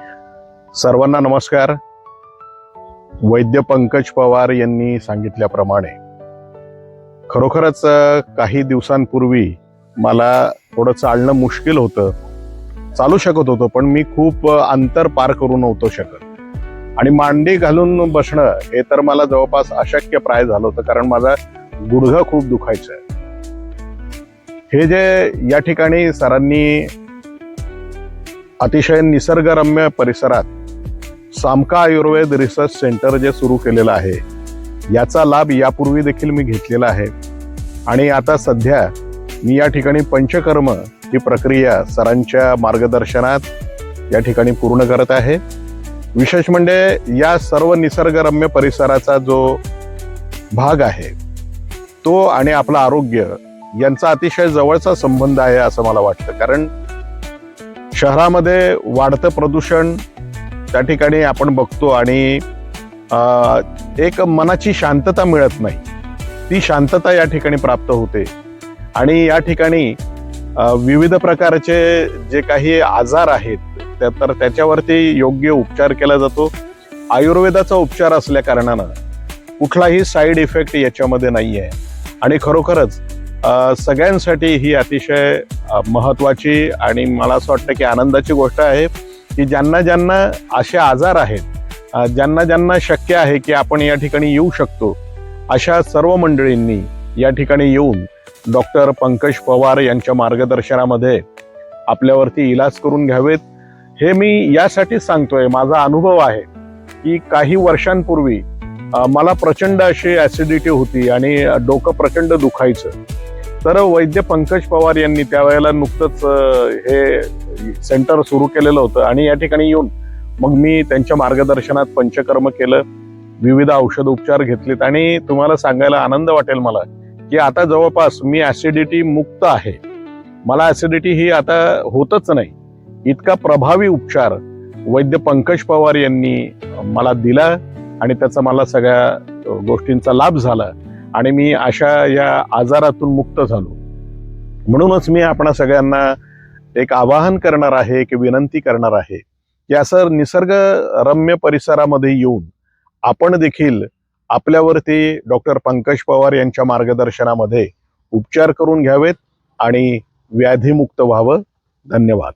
सर्वांना नमस्कार. वैद्य पंकज पवार यांनी सांगितल्याप्रमाणे खरोखरच काही दिवसांपूर्वी मला थोडं चालणं मुश्किल होतं चालू शकत होतो पण मी खूप अंतर पार करू नव्हतो शकत. आणि मांडी घालून बसणं हे तर मला जवळपास अशक्य प्राय झालं होतं कारण माझा गुडघा खूप दुखायचं हे जे या ठिकाणी सरांनी अतिशय निसर्गरम्य परिसरात सामका आयुर्वेद रिसर्च सेंटर जे सुरू केलेलं आहे याचा लाभ यापूर्वी देखील मी घेतलेला आहे. आणि आता सध्या मी या ठिकाणी पंचकर्म ही प्रक्रिया सरांच्या मार्गदर्शनात या ठिकाणी पूर्ण करत आहे. विशेष म्हणजे या सर्व निसर्गरम्य परिसराचा जो भाग आहे तो आणि आपलं आरोग्य यांचा अतिशय जवळचा संबंध आहे असं मला वाटतं. कारण शहरामध्ये वाढतं प्रदूषण त्या ठिकाणी आपण बघतो आणि एक मनाची शांतता मिळत नाही. ती शांतता या ठिकाणी प्राप्त होते. आणि या ठिकाणी विविध प्रकारचे जे काही आजार आहेत त्या- तर त्याच्यावरती योग्य उपचार केला जातो. आयुर्वेदाचा उपचार असल्या कारणानं कुठलाही साईड इफेक्ट याच्यामध्ये नाही आहे आणि खरोखरच सगळ्यांसाठी ही अतिशय महत्त्वाची आणि मला असं वाटतं की आनंदाची गोष्ट आहे की ज्यांना ज्यांना असे आजार आहेत ज्यांना ज्यांना शक्य आहे की आपण या ठिकाणी येऊ शकतो अशा सर्व मंडळींनी या ठिकाणी येऊन डॉक्टर पंकज पवार यांच्या मार्गदर्शनामध्ये आपल्यावरती इलाज करून घ्यावेत. हे मी यासाठी सांगतोय माझा अनुभव आहे की काही वर्षांपूर्वी मला प्रचंड अशी ॲसिडिटी होती आणि डोकं प्रचंड दुखायचं. तर वैद्य पंकज पवार यांनी त्यावेळेला नुकतंच हे सेंटर सुरू केलेलं होतं आणि या ठिकाणी येऊन मग मी त्यांच्या मार्गदर्शनात पंचकर्म केलं विविध औषध उपचार घेतलेत आणि तुम्हाला सांगायला आनंद वाटेल मला की आता जवळपास मी ऍसिडिटी मुक्त आहे. मला ऍसिडिटी ही आता होतच नाही. इतका प्रभावी उपचार वैद्य पंकज पवार यांनी मला दिला आणि त्याचा मला सगळ्या गोष्टींचा लाभ झाला. आणि मी अशा या आजारातून मुक्त झालो. म्हणूनच मी आपणा सगळ्यांना एक आवाहन करणार आहे की विनंती करणार आहे की असं निसर्गरम्य परिसरामध्ये येऊन आपण देखील आपल्यावरती डॉक्टर पंकज पवार यांच्या मार्गदर्शनामध्ये उपचार करून घ्यावेत आणि व्याधीमुक्त व्हावं. धन्यवाद.